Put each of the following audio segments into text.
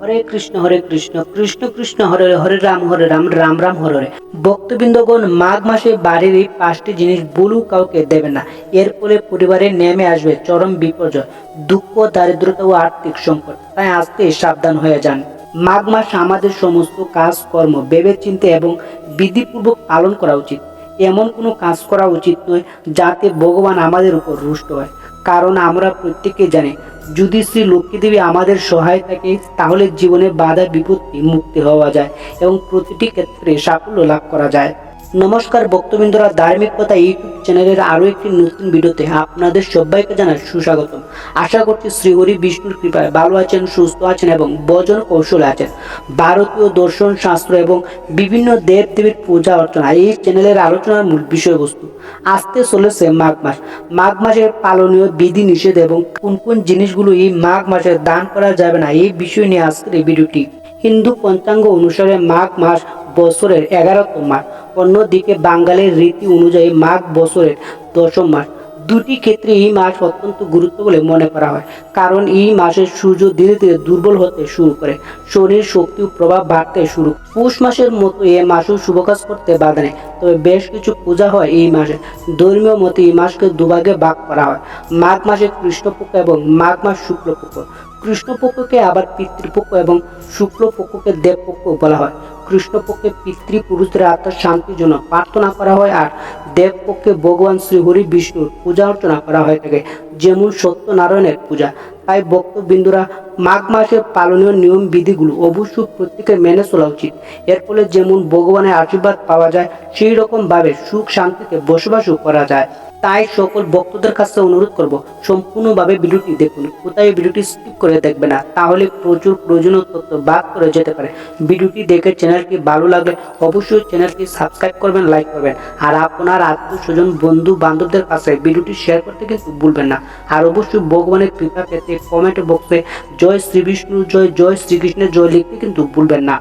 হরে কৃষ্ণ হরে কৃষ্ণ কৃষ্ণ কৃষ্ণ হরে হরে, রাম হরে রাম রাম রাম হরে হরে। ভক্তবৃন্দগণ মাঘ মাসে বাড়ির এই পাঁচটি জিনিস বলু কাউকে দেবে না। এর ফলে পরিবারে নেমে আসবে চরম বিপর্যয় দুঃখ দারিদ্রতা ও আর্থিক সংকট। তাই আজকে সাবধান হয়ে যান। মাঘ মাস আমাদের সমস্ত কাজকর্ম ভেবে চিন্তে এবং বিধিপূর্বক পালন করা উচিত। এমন কোনো কাজ করা উচিত নয় যাতে ভগবান আমাদের উপর রুষ্ট হয়। কারণ আমরা প্রত্যেকে জানি যদি শ্রী লক্ষ্মী দেবী আমাদের সহায় থাকে, তাহলে জীবনে বাধা বিপত্তি মুক্তি হওয়া যায় এবং প্রতিটি ক্ষেত্রে সাফল্য লাভ করা যায়। নমস্কার ভক্তবৃন্দরা ধার্মিক কথা ইউটিউব চ্যানেলের আরও একটি নতুন ভিডিওতে আপনাদের সবাইকে জানাই সুস্বাগতম। আশা করছি শ্রীহরি বিষ্ণুর কৃপায় ভালো আছেন, সুস্থ আছেন এবং বজন কৌশলে আছেন। ভারতীয় দর্শন শাস্ত্র এবং বিভিন্ন দেব দেবীর পূজা অর্চনা এই চ্যানেলের আলোচনার মূল বিষয়বস্তু। আসতে চলেছে মাঘ মাস। মাঘ মাসের পালনীয় বিধি নিষেধ এবং কোন কোন জিনিসগুলো এই মাঘ মাসে দান করা যাবে না এই বিষয় নিয়ে আজকের এই ভিডিওটি। হিন্দু পঞ্চাঙ্গ অনুসারে মাঘ মাস বছরের এগারোতম মাস। অন্যদিকে বাঙালির রীতি অনুযায়ী মাঘ বছরের দশম মাস। দুটি ক্ষেত্রে এই মাস অত্যন্ত গুরুত্ব বলে মনে করা হয়। কারণ এই মাসে সূর্য ধীরে ধীরে দুর্বল হতে শুরু করে। শরীর শক্তি প্রভাব বাড়তে শুরু পৌষ মাসের মতো এই মাসেও শুভ কাজ করতে বাধা নেই। তবে বেশ কিছু পূজা হয় এই মাসে। ধর্মীয় মতে এই মাসকে দুভাগে ভাগ করা হয়। মাঘ মাসে কৃষ্ণপক্ষ এবং মাঘ মাস শুক্লপক্ষ। কৃষ্ণপক্ষকে আবার পিতৃপক্ষ এবং শুক্লপক্ষকে দেবপক্ষ বলা হয়। কৃষ্ণপক্ষে পিতৃপুরুষদের আত্মার শান্তির জন্য প্রার্থনা করা হয় আর দেবপক্ষে ভগবান শ্রী হরি বিষ্ণুর পূজা অর্চনা করা হয়ে থাকে, যেমন সত্যনারায়ণের পূজা। তাই ভক্তবিন্দুরা মাঘ মাসের পালনীয় নিয়ম বিধিগুলো অবশ্যই প্রত্যেকের মেনে চলা উচিত। এর ফলে যেমন ভগবানের আশীর্বাদ পাওয়া যায় সেই রকমভাবে সুখ শান্তিতে বসবাসও করা যায়। তাই সকল ভক্তদের কাছে অনুরোধ করব, সম্পূর্ণভাবে ভিডিওটি দেখুন, কোথায় ভিডিওটি স্কিপ করে দেখবে না, তাহলে প্রচুর প্রয়োজনীয় তথ্য বাদ করে যেতে পারে। ভিডিওটি দেখে চ্যানেলটি ভালো লাগলে অবশ্যই চ্যানেলটি সাবস্ক্রাইব করবেন লাইক করবেন। আর আপনার আত্মীয় স্বজন বন্ধু বান্ধবদের কাছে ভিডিওটি শেয়ার করতে কিন্তু ভুলবেন না। আর অবশ্যই ভগবানের কৃপা পেতে কমেন্ট বক্সে জয় শ্রী বিষ্ণু, জয় জয় শ্রীকৃষ্ণের জয় লিখতে কিন্তু ভুলবেন না।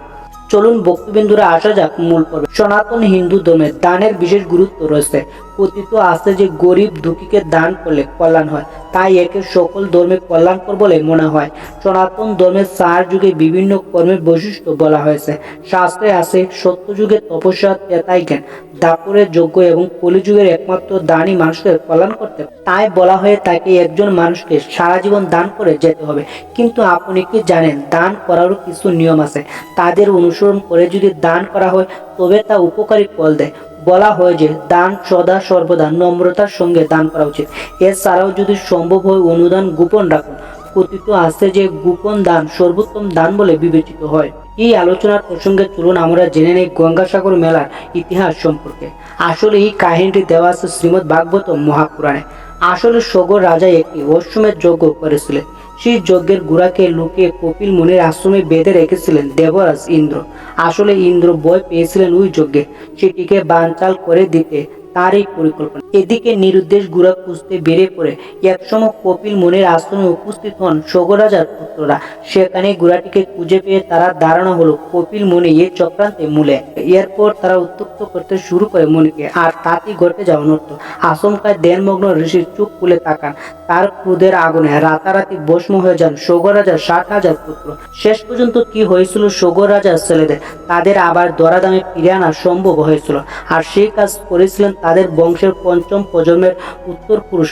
চলুন ভক্তবিন্দুরা আসা যাক মূল পর্বে। সনাতন হিন্দু ধর্মে দানের বিশেষ গুরুত্ব রয়েছে। কথিত আছে যে গরিব দুঃখীকে দান করলে কল্যাণ হয়। তাই একে সকল ধর্মে কল্যাণকর বলে মনে হয়। সনাতন ধর্মের চার যুগে বিভিন্ন কর্মের বৈশিষ্ট্য বলা হয়েছে। শাস্ত্রে আছে সত্যযুগে তপস্যা তেতাই জ্ঞান। দাপরের যোগ্য এবং কলিযুগের একমাত্র দানই মানুষের কল্যাণ করতে তাই বলা হয়ে তাকে একজন মানুষকে সারা জীবন দান করে যেতে হবে। কিন্তু আপনি কি জানেন, দান করারও কিছু নিয়ম আছে। তাদের অনুসরণ করে যদি দান করা হয়, তবে তা উপকারী ফল দেয়। বলা হয় যে দান সদা সর্বদা, নম্রতার সঙ্গে দান করা উচিত। এছাড়াও যদি সম্ভব হয় অনুদান গোপন রাখুন। কথিত আছে যে গোপন দান সর্বোত্তম দান বলে বিবেচিত হয়। এই আলোচনার প্রসঙ্গে চলুন আমরা জেনে নেই গঙ্গাসাগর মেলার ইতিহাস সম্পর্কে। আসলে এই কাহিনীটি দেওয়া আছে শ্রীমদ্ভাগবত মহাপুরাণে। আসলে সগর রাজা একটি অশ্বমের যজ্ঞ করেছিলেন। সেই যজ্ঞের গুড়াকে লুকিয়ে কপিল মুনির আশ্রমে বেঁধে রেখেছিলেন দেবরাজ ইন্দ্র। আসলে ইন্দ্র ভয় পেয়েছিলেন ওই যজ্ঞে। সেটিকে বানচাল করে দিতে তার এই পরিকল্পনা। এদিকে নিরুদ্দেশ গুড়া খুঁজতে বেরিয়ে পড়ে একসময় কপিল মুনির আশ্রমে উপস্থিত হন সগরাজার পুত্ররা। সেখানে গুড়াটিকে খুঁজে পেয়ে তারা ধারণা হলো কপিল মুনি এ চক্রান্তে মূলে। এরপর তারা উত্তপ্ত করতে শুরু করে মুনিকে, আর তাতেই ঘটে যাওয়া নড়ত আশঙ্কায় দেনমগ্ন ঋষির চোখ খুলে তাকান। তার ক্রোধের আগুনে রাতারাতি ভস্ম হয়ে যান সগরাজার ষাট হাজার পুত্র। শেষ পর্যন্ত কি হয়েছিল সগর রাজার ছেলেদের, তাদের আবার দরাদামে ফিরে আনা সম্ভব হয়েছিল। আর সেই কাজ করেছিলেন তাদের বংশের পঞ্চম প্রজন্মের উত্তর পুরুষ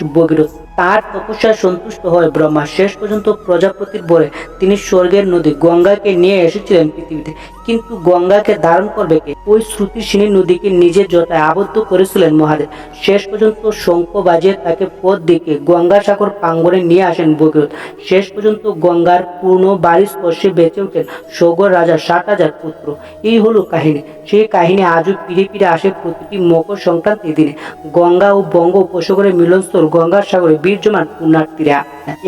তার তপস্যায় সন্তুষ্ট হয় ব্রহ্মা। শেষ পর্যন্ত প্রজাপতির বলে তিনি স্বর্গের নদী গঙ্গাকে নিয়ে এসেছিলেন পৃথিবীতে। কিন্তু গঙ্গাকে ধারণ করবে কে? ওই শ্রুতিসিনী নদীকে নিজের জটায় আবদ্ধ করেছিলেন মহাদেব। শেষ পর্যন্ত শঙ্খ বাজিয়ে তাকে পথ দিকে গঙ্গাসাগর প্রাঙ্গণে নিয়ে আসেন ভগীরথ। শেষ পর্যন্ত গঙ্গার পূর্ণ বাড়ি স্পর্শে বেঁচে ওঠেন সগর রাজা ষাট হাজার পুত্র। এই হলো কাহিনী। সেই কাহিনী আজও পিড়ে পিড়ে আসে প্রতিটি মকর সংক্রান্তি দিনে। গঙ্গা ও বঙ্গ উপসাগরের মিলনস্থল গঙ্গার সাগরে বীর্যমান পুণ্যার্থীরা।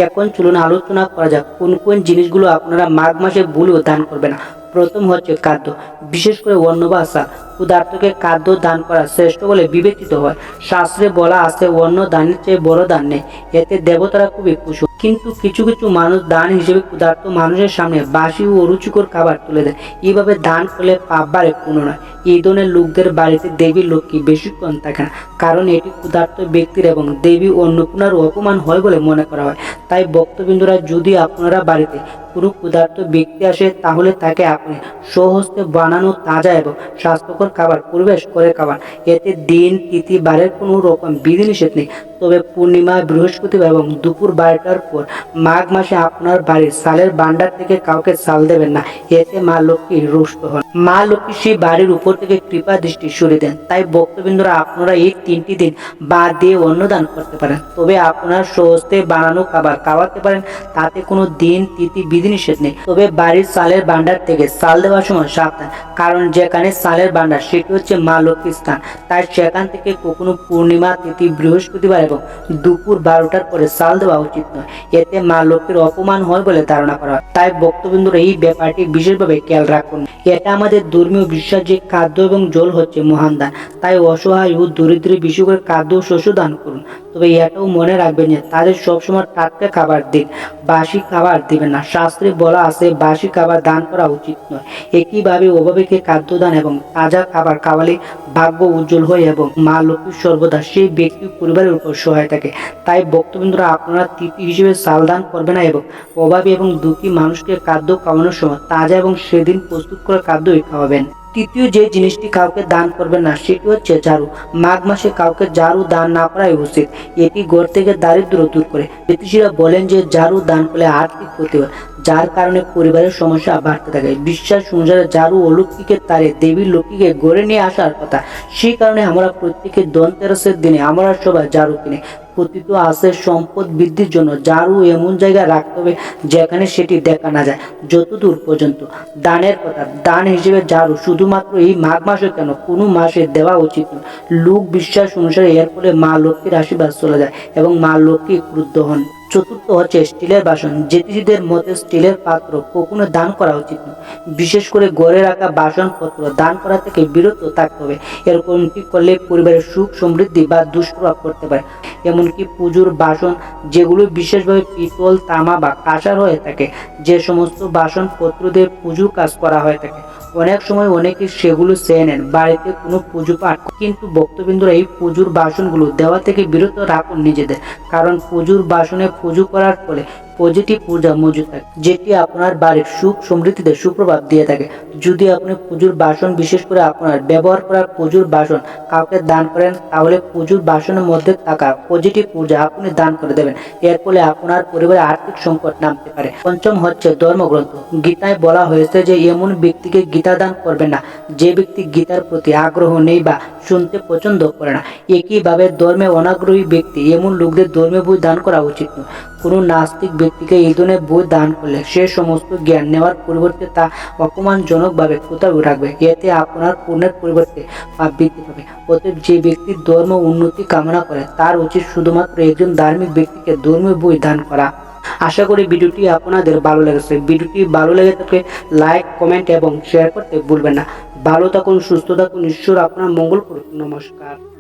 এখন চলুন আলোচনা করা যাক, কোন কোন জিনিসগুলো আপনারা মাঘ মাসে ভুলেও দান করবেন না। প্রথম হচ্ছে খাদ্য। বিশেষ করে বা চাল ক্ষুধার্তকে খাদ্য দান করা শ্রেষ্ঠ বলে বিবেচিত হয়। শাস্ত্রে বলা আছে অন্য দানের চেয়ে বড় দান নেই। এতে দেবতারা খুবই খুশি। কিন্তু কিছু কিছু মানুষ দান হিসেবে ক্ষুধার্ত মানুষের সামনে বাসি ও অরুচিকর খাবার তুলে দেয়। এইভাবে দান করলে পাপ বাড়ে পুণ্য নয়। এই ধরনের লোকদের বাড়িতে দেবী লক্ষ্মী বেশিক্ষণ থাকে না। কারণ এটি ক্ষুধার্ত ব্যক্তির এবং দেবী অন্নপূর্ণার অপমান হয় বলে মনে করা হয়। তাই ভক্তবিন্দুরা, যদি আপনারা বাড়িতে কোনো ক্ষুধার্ত ব্যক্তি আসে, তাহলে তাকে আপনি স্বহস্তে বানানো তাজা এবং স্বাস্থ্যকর খাবার পরিবেশ করে খাবার এতে দিন, তিথি, বারের কোনো রকম বিধিনিষেধ নেই। তবে পূর্ণিমা, বৃহস্পতিবার এবং দুপুর বারোটার পর মাঘ মাসে আপনার বাড়ির সালের ভান্ডার থেকে কাউকে সাল দেবেন না। এতে মা লক্ষ্মী রুষ্ট হন। মা লক্ষ্মী সেই বাড়ির উপর থেকে কৃপা দৃষ্টি সরিয়ে দেন। তাই ভক্তবৃন্দরা আপনারা এই তিনটি দিন বাদ দিয়ে অন্নদান করতে পারেন। তবে আপনার স্বহস্তে বানানো খাবার খাওয়াতে পারেন। তাতে কোনো দিন, তিথি বিধিনিষেধ নেই। তবে বাড়ির সালের ভান্ডার থেকে সাল দেওয়ার সময় সাবধান, কারণ যেখানে সালের ভান্ডার সেটি হচ্ছে মা লক্ষ্মীর স্থান। তাই সেখান থেকে কখনো পূর্ণিমা, তিথি, বৃহস্পতিবার এবং দুপুর বারোটার পরে সাল দেওয়া উচিত নয়। এতে মা লক্ষ্মীর অপমান হয় বলে ধারণা করা হয়। তাই ভক্তবৃন্দরা এই ব্যাপারটি বিশেষভাবে খেয়াল রাখুন। এটা আমাদের ধর্মীয় বিশ্বাস যে খাদ্য এবং জল হচ্ছে মহান দান। তাই অসহায় ও দরিদ্র বিশেষ করে খাদ্য ও শস্য দান করুন। তবে এটাও মনে রাখবেন যে তাদের সবসময় টাটকা খাবার দিন, বাসি খাবার দিবেন না শাস্ত্রে বলা আছে, বাসি খাবার দান করা উচিত নয়। একইভাবে অভাবীকে খাদ্য দান এবং তাজা খাবার খাওয়ালে ভাগ্য উজ্জ্বল হয় এবং মা লক্ষ্মী সর্বদা সেই ব্যক্তি পরিবারের উপর সহায় থাকে। তাই ভক্তবৃন্দরা আপনারা তিথি হিসেবে সাল দান করবে না এবং অভাবী এবং দুঃখী মানুষকে খাদ্য খাওয়ানোর সময় তাজা এবং সেদিন প্রস্তুত করা খাদ্যই খাওয়াবেন। তৃতীয় যে জিনিসটি কাউকে দান করবেন না, সেটি হচ্ছে ঝাড়ু। মাঘ মাসে কাউকে ঝাড়ু দান না করাই উচিত। এটি ঘর থেকে দারিদ্র দূর করে। জ্যোতিষীরা বলেন যে ঝাড়ু দান করলে আর্থিক ক্ষতি হয়। যার কারণে পরিবারের সমস্যা বাড়তে থাকে। বিশ্বাস অনুসারে ঝাড়ু অলৌকিকের তারে দেবী লক্ষ্মীকে গড়ে নিয়ে আসার কথা। সেই কারণে আমরা প্রত্যেকে ধনতেরসের দিনে আমরা সবাই ঝাড়ু কিনে। পতিত আছে সম্পদ বৃদ্ধির জন্য জারু এমন জায়গায় রাখতে হবে যেখানে সেটি দেখা না যায়, যতদূর পর্যন্ত। দানের কথা, দান হিসেবে জারু শুধুমাত্র এই মাঘ মাসে কেন? কোনো মাসে দেওয়া উচিত নয়। লোক বিশ্বাস অনুসারে এর ফলে মা লক্ষ্মীর আশীর্বাদ চলে যায় এবং মা লক্ষ্মী ক্রুদ্ধ হন। চতুর্থ হচ্ছে স্টিলের বাসন। জ্যোতিষীদের মতে স্টিলের পাত্র কখনো দান করা উচিত নয় বিশেষ করে গড়ে রাখা বাসনপত্র দান করা থেকে বিরত থাকতে হবে। এরকম এরকমটি করলে পরিবারের সুখ সমৃদ্ধি বা দুষ্প্রভাব করতে পারে। এমনকি পুজোর বাসন যেগুলো বিশেষভাবে পিতল, তামা বা কাঁসার হয়ে থাকে, যে সমস্ত বাসনপত্র দিয়ে পুজোর কাজ করা হয়ে থাকে অনেক সময় অনেকে সেগুলো চেয়ে নেন। বাড়িতে কোনো পুজো পাঠ কিন্তু ভক্তবিন্দুরা এই পুজোর বাসনগুলো দেওয়া থেকে বিরত রাখুন নিজেদের। কারণ পুজোর বাসনে পুজো করার ফলে পজিটিভ পূজা মজুদ থাকে, যেটি আপনার বাড়ির সুখ সমৃদ্ধিতে সুপ্রভাব দিয়ে থাকে। যদি আপনি পুজোর বাসন, বিশেষ করে আপনার ব্যবহার করা পুজোর বাসন কাউকে দান করেন, তাহলে পুজোর বাসনের মধ্যে থাকা পজিটিভ পূজা আপনি দান করে দেবেন। এর ফলে আপনার পরিবারে আর্থিক সংকট নামতে পারে। পঞ্চম হচ্ছে ধর্মগ্রন্থ। গীতায় বলা হয়েছে যে, এমন ব্যক্তিকে গীতা দান করবেন না। যে ব্যক্তি গীতার প্রতি আগ্রহ নেই বা শুনতে পছন্দ করে না। একইভাবে ধর্মে অনাগ্রহী ব্যক্তি এমন লোকদের ধর্মে বই দান করা উচিত নয়। কোনো নাস্তিক ব্যক্তিকে এই ধরনের বই দান করলে সে সমস্ত জ্ঞান নেওয়ার পরিবর্তে তা অপমানজনকভাবে কোথাও রাখবে? এতে আপনার পুণ্যের পরিবর্তে পাপ বৃদ্ধি পাবে। অতএব যে ব্যক্তি ধর্ম উন্নতি কামনা করে, তার উচিত শুধুমাত্র একজন ধার্মিক ব্যক্তিকে ধর্মীয় বই দান করা। আশা করি ভিডিওটি আপনাদের ভালো লেগেছে। ভিডিওটি ভালো লেগে থাকলে লাইক, কমেন্ট এবং শেয়ার করতে ভুলবেন না। ভালো থাকুন, সুস্থ থাকুন। ঈশ্বর আপনার মঙ্গল করুন নমস্কার।